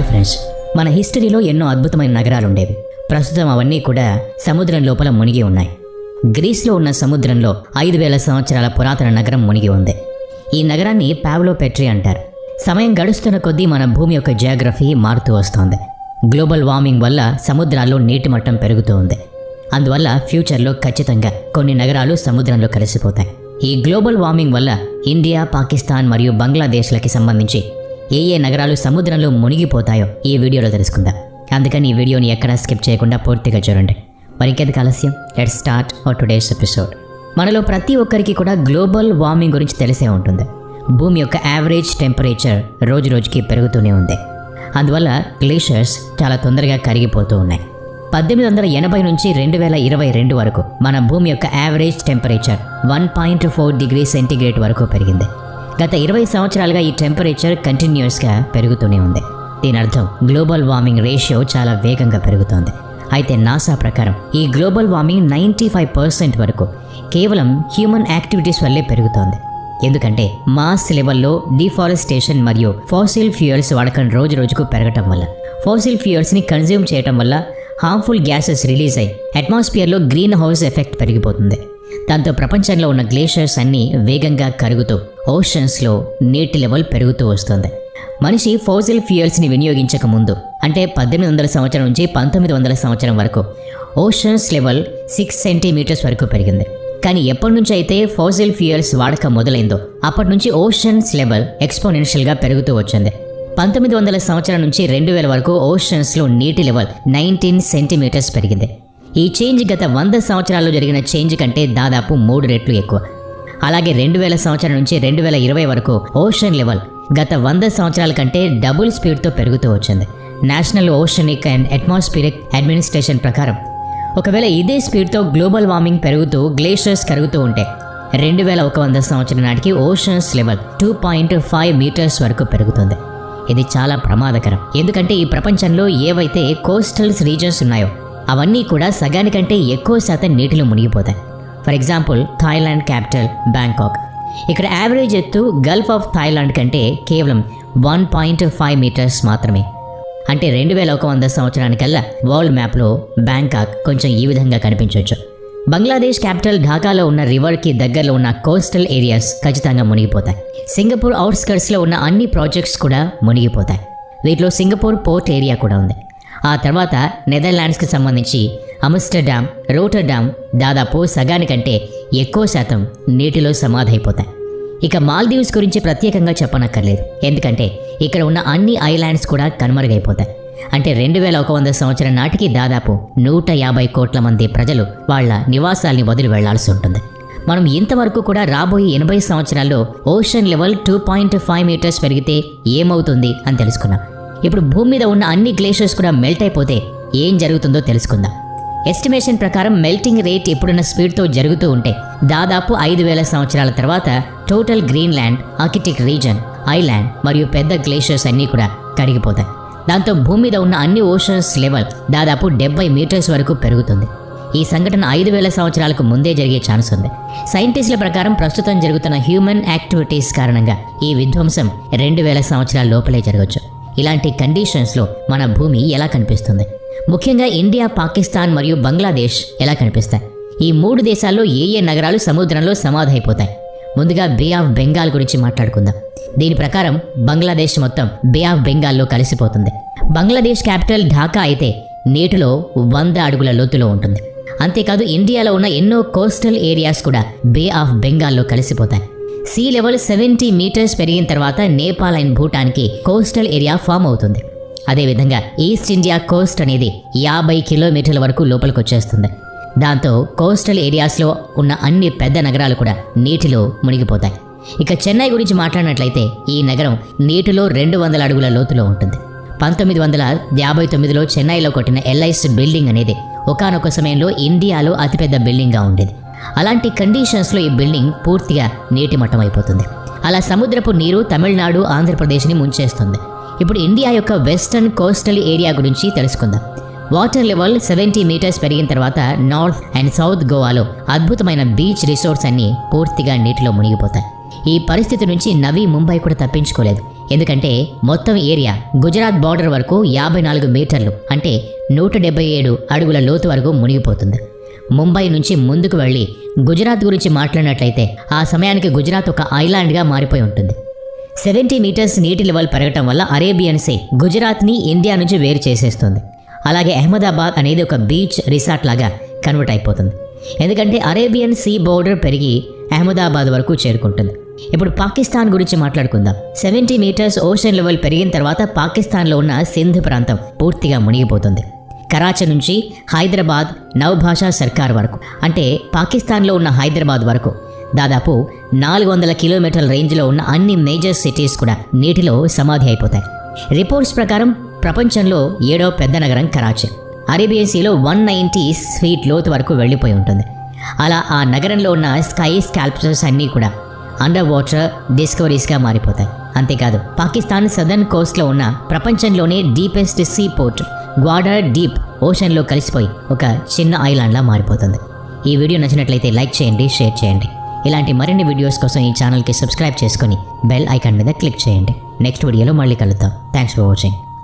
Hi friends. మన హిస్టరీలో ఎన్నో అద్భుతమైన నగరాలు ఉండేవి ప్రస్తుతం అవన్నీ కూడా సముద్రం లోపల మునిగి ఉన్నాయి. గ్రీస్లో ఉన్న సముద్రంలో ఐదు వేల సంవత్సరాల పురాతన నగరం మునిగి ఉంది. ఈ నగరాన్ని పావ్లో పెట్రీ అంటారు. సమయం గడుస్తున్న కొద్దీ మన భూమి యొక్క జియోగ్రఫీ మారుతూ వస్తోంది. గ్లోబల్ వార్మింగ్ వల్ల సముద్రాల్లో నీటి మట్టం పెరుగుతూ ఉంది. అందువల్ల ఫ్యూచర్లో ఖచ్చితంగా కొన్ని నగరాలు సముద్రంలో కలిసిపోతాయి. ఈ గ్లోబల్ వార్మింగ్ వల్ల ఇండియా పాకిస్తాన్ మరియు బంగ్లాదేశ్లకి సంబంధించి ఏ ఏ నగరాలు సముద్రంలో మునిగిపోతాయో ఈ వీడియోలో తెలుసుకుందాం. అందుకని ఈ వీడియోని ఎక్కడా స్కిప్ చేయకుండా పూర్తిగా చూడండి. మరికేది ఆలస్యం? Let start our today's episode మనలో ప్రతి ఒక్కరికి కూడా గ్లోబల్ వార్మింగ్ గురించి తెలిసే ఉంటుంది. భూమి యొక్క యావరేజ్ టెంపరేచర్ రోజు రోజుకి పెరుగుతూనే ఉంది. అందువల్ల గ్లేషియర్స్ చాలా తొందరగా కరిగిపోతూ ఉన్నాయి. పద్దెనిమిది వందల ఎనభై నుంచి రెండు వేల ఇరవై రెండు వరకు మన భూమి యొక్క average temperature one point four degree centigrade వరకు పెరిగింది. గత ఇరవై సంవత్సరాలుగా ఈ టెంపరేచర్ కంటిన్యూస్గా పెరుగుతూనే ఉంది. దీని అర్థం గ్లోబల్ వార్మింగ్ రేషియో చాలా వేగంగా పెరుగుతోంది. అయితే నాసా ప్రకారం ఈ global warming ninety five percent వరకు కేవలం హ్యూమన్ యాక్టివిటీస్ వల్లే పెరుగుతోంది. ఎందుకంటే మాస్ లెవెల్లో డిఫారెస్టేషన్ మరియు ఫాసిల్ ఫ్యూయల్స్ వాడకం రోజు రోజుకు పెరగటం వల్ల ఫాసిల్ ఫ్యూయల్స్ని కన్జ్యూమ్ చేయటం వల్ల హార్మ్ఫుల్ గ్యాసెస్ రిలీజ్ అయి అట్మాస్ఫియర్లో గ్రీన్ హౌస్ ఎఫెక్ట్ పెరిగిపోతుంది. దాంతో ప్రపంచంలో ఉన్న గ్లేషియర్స్ అన్నీ వేగంగా కరుగుతూ ఓషన్స్లో నీటి లెవెల్ పెరుగుతూ వస్తుంది. మనిషి ఫౌజిల్ ఫ్యూయల్స్ని వినియోగించక ముందు అంటే పద్దెనిమిది వందల సంవత్సరం నుంచి పంతొమ్మిది వందల సంవత్సరం వరకు ఓషన్స్ లెవెల్ సిక్స్ సెంటీమీటర్స్ వరకు పెరిగింది. కానీ ఎప్పటి నుంచి అయితే ఫౌజిల్ ఫ్యూయల్స్ వాడకం మొదలైందో అప్పటి నుంచి ఓషన్స్ లెవెల్ ఎక్స్పోనెన్షియల్గా పెరుగుతూ వచ్చింది. పంతొమ్మిది వందల సంవత్సరం నుంచి రెండు వేల వరకు ఓషన్స్లో నీటి లెవెల్ నైన్టీన్ సెంటీమీటర్స్ పెరిగింది. ఈ చేంజ్ గత వంద సంవత్సరాల్లో జరిగిన చేంజ్ కంటే దాదాపు మూడు రెట్లు ఎక్కువ. అలాగే రెండు వేల సంవత్సరం నుంచి రెండు వేల ఇరవై వరకు ఓషన్ లెవెల్ గత వంద సంవత్సరాల కంటే డబుల్ స్పీడ్తో పెరుగుతూ వచ్చింది. National oceanic and atmospheric administration ప్రకారం ఒకవేళ ఇదే స్పీడ్తో గ్లోబల్ వార్మింగ్ పెరుగుతూ గ్లేషియర్స్ కరుగుతూ ఉంటే రెండు వేల ఒక వంద సంవత్సరం నాటికి oceans level two point five metres వరకు పెరుగుతుంది. ఇది చాలా ప్రమాదకరం. ఎందుకంటే ఈ ప్రపంచంలో ఏవైతే కోస్టల్స్ రీజన్స్ ఉన్నాయో అవన్నీ కూడా సగానికంటే ఎక్కువ శాతం నీటిలో మునిగిపోతాయి. For example Thailand capital Bangkok ఇక్కడ యావరేజ్ ఎత్తు గల్ఫ్ ఆఫ్ థాయిలాండ్ కంటే కేవలం వన్ పాయింట్ ఫైవ్ మీటర్స్ మాత్రమే. అంటే రెండు వేల ఒక వంద సంవత్సరానికల్లా వరల్డ్ మ్యాప్లో బ్యాంకాక్ కొంచెం ఈ విధంగా కనిపించవచ్చు బంగ్లాదేశ్ క్యాపిటల్ ఢాకాలో ఉన్న రివర్కి దగ్గరలో ఉన్న కోస్టల్ ఏరియాస్ ఖచ్చితంగా మునిగిపోతాయి. సింగపూర్ అవుట్స్కర్ట్స్లో ఉన్న అన్ని ప్రాజెక్ట్స్ కూడా మునిగిపోతాయి. వీటిలో సింగపూర్ పోర్ట్ ఏరియా కూడా ఉంది. ఆ తర్వాత నెదర్లాండ్స్కి సంబంధించి అమ్స్టర్డామ్ రోటర్డామ్ దాదాపు సగానికంటే ఎక్కువ శాతం నీటిలో సమాధైపోతాయి. ఇక మాల్దీవ్స్ గురించి ప్రత్యేకంగా చెప్పనక్కర్లేదు. ఎందుకంటే ఇక్కడ ఉన్న అన్ని ఐలాండ్స్ కూడా కనుమరుగైపోతాయి. అంటే రెండు వేల ఒక వంద సంవత్సరం నాటికి దాదాపు నూట యాభై కోట్ల మంది ప్రజలు వాళ్ళ నివాసాల్ని వదిలి వెళ్ళాల్సి ఉంటుంది. మనం ఇంతవరకు కూడా రాబోయే ఎనభై సంవత్సరాల్లో ocean level two point five metres పెరిగితే ఏమవుతుంది అని తెలుసుకున్నాం. ఇప్పుడు భూమి మీద ఉన్న అన్ని గ్లేషియర్స్ కూడా మెల్ట్ అయిపోతే ఏం జరుగుతుందో తెలుసుకుందాం. ఎస్టిమేషన్ ప్రకారం మెల్టింగ్ రేట్ ఇప్పుడున్న స్పీడ్తో జరుగుతూ ఉంటే దాదాపు ఐదు వేల సంవత్సరాల తర్వాత total Greenland Arctic region island మరియు పెద్ద గ్లేషియర్స్ అన్నీ కూడా కరిగిపోతాయి. దాంతో భూమి మీద ఉన్న అన్ని ఓషన్స్ లెవెల్ దాదాపు డెబ్బై మీటర్స్ వరకు పెరుగుతుంది. ఈ సంఘటన ఐదు వేల సంవత్సరాలకు ముందే జరిగే ఛాన్స్ ఉంది. సైంటిస్టుల ప్రకారం ప్రస్తుతం జరుగుతున్న హ్యూమన్ యాక్టివిటీస్ కారణంగా ఈ విధ్వంసం రెండు వేల సంవత్సరాల లోపలే జరగవచ్చు ఇలాంటి కండిషన్స్లో మన భూమి ఎలా కనిపిస్తుంది? ముఖ్యంగా ఇండియా పాకిస్తాన్ మరియు బంగ్లాదేశ్ ఎలా కనిపిస్తాయి? ఈ మూడు దేశాల్లో ఏ ఏ నగరాలు సముద్రంలో సమాధైపోతాయి? ముందుగా బే ఆఫ్ బెంగాల్ గురించి మాట్లాడుకుందాం. దీని ప్రకారం బంగ్లాదేశ్ మొత్తం బే ఆఫ్ బెంగాల్లో కలిసిపోతుంది. బంగ్లాదేశ్ క్యాపిటల్ ఢాకా అయితే నీటిలో వంద అడుగుల లోతులో ఉంటుంది. అంతేకాదు ఇండియాలో ఉన్న ఎన్నో కోస్టల్ ఏరియాస్ కూడా బే ఆఫ్ బెంగాల్లో కలిసిపోతాయి. సీ లెవెల్ సెవెంటీ మీటర్స్ పెరిగిన తర్వాత నేపాల్ అండ్ భూటాన్కి కోస్టల్ ఏరియా ఫామ్ అవుతుంది. అదేవిధంగా ఈస్ట్ ఇండియా కోస్ట్ అనేది యాభై కిలోమీటర్ల వరకు లోపలికి వచ్చేస్తుంది దాంతో కోస్టల్ ఏరియాస్లో ఉన్న అన్ని పెద్ద నగరాలు కూడా నీటిలో మునిగిపోతాయి. ఇక చెన్నై గురించి మాట్లాడినట్లయితే ఈ నగరం నీటిలో రెండు వందల అడుగుల లోతులో ఉంటుంది. పంతొమ్మిది వందల యాభై తొమ్మిదిలో చెన్నైలో కొట్టిన ఎల్ఐసి బిల్డింగ్ అనేది ఒకానొక సమయంలో ఇండియాలో అతిపెద్ద బిల్డింగ్గా ఉండేది. అలాంటి కండిషన్స్లో ఈ బిల్డింగ్ పూర్తిగా నీటి మట్టం అయిపోతుంది. అలా సముద్రపు నీరు తమిళనాడు ఆంధ్రప్రదేశ్ని ముంచేస్తుంది. ఇప్పుడు ఇండియా యొక్క వెస్టర్న్ కోస్టల్ ఏరియా గురించి తెలుసుకుందాం. వాటర్ లెవెల్ సెవెంటీ మీటర్స్ పెరిగిన తర్వాత నార్త్ అండ్ సౌత్ గోవాలో అద్భుతమైన బీచ్ రిసార్ట్స్ అన్నీ పూర్తిగా నీటిలో మునిగిపోతాయి. ఈ పరిస్థితి నుంచి నవీ ముంబై కూడా తప్పించుకోలేదు. ఎందుకంటే మొత్తం ఏరియా గుజరాత్ బార్డర్ వరకు యాభై నాలుగు మీటర్లు అంటే నూట డెబ్బై ఏడు అడుగుల లోతు వరకు మునిగిపోతుంది. ముంబై నుంచి ముందుకు వెళ్ళి గుజరాత్ గురించి మాట్లాడినట్లయితే ఆ సమయానికి గుజరాత్ ఒక ఐలాండ్గా మారిపోయి ఉంటుంది. సెవెంటీ మీటర్స్ నీటి లెవెల్ పెరగటం వల్ల అరేబియన్ సే గుజరాత్ని ఇండియా నుంచి వేరు చేసేస్తుంది. అలాగే అహ్మదాబాద్ అనేది ఒక బీచ్ రిసార్ట్ లాగా కన్వర్ట్ అయిపోతుంది. ఎందుకంటే అరేబియన్ సీ బోర్డర్ పెరిగి అహ్మదాబాద్ వరకు చేరుకుంటుంది. ఇప్పుడు పాకిస్తాన్ గురించి మాట్లాడుకుందాం. సెవెంటీ మీటర్స్ ఓషన్ లెవెల్ పెరిగిన తర్వాత పాకిస్తాన్లో ఉన్న సింధ్ ప్రాంతం పూర్తిగా మునిగిపోతుంది. కరాచీ నుంచి హైదరాబాద్ నవభాషా సర్కార్ వరకు అంటే పాకిస్తాన్లో ఉన్న హైదరాబాద్ వరకు. దాదాపు నాలుగు వందల కిలోమీటర్ల రేంజ్లో ఉన్న అన్ని మేజర్ సిటీస్ కూడా నీటిలో సమాధి అయిపోతాయి. రిపోర్ట్స్ ప్రకారం ప్రపంచంలో ఏడో పెద్ద నగరం కరాచీ. అరేబియన్సీలో వన్ నైంటీ ఫీట్ లోతు వరకు వెళ్ళిపోయి ఉంటుంది. అలా ఆ నగరంలో ఉన్న స్కై స్కాల్ప్చర్స్ అన్నీ కూడా అండర్ వాటర్ డిస్కవరీస్గా మారిపోతాయి. అంతేకాదు పాకిస్తాన్ సదర్న్ కోస్ట్లో ఉన్న ప్రపంచంలోనే deepest sea port Gwadar deep ఓషన్లో కలిసిపోయి ఒక చిన్న ఐలాండ్లా మారిపోతుంది. ఈ వీడియో నచ్చినట్లయితే లైక్ చేయండి షేర్ చేయండి. ఇలాంటి మరిన్ని వీడియోస్ కోసం ఈ ఛానల్కి సబ్స్క్రైబ్ చేసుకొని బెల్ ఐకాన్ మీద క్లిక్ చేయండి. నెక్స్ట్ వీడియోలో మళ్ళీ కలుద్దాం. Thanks for watching.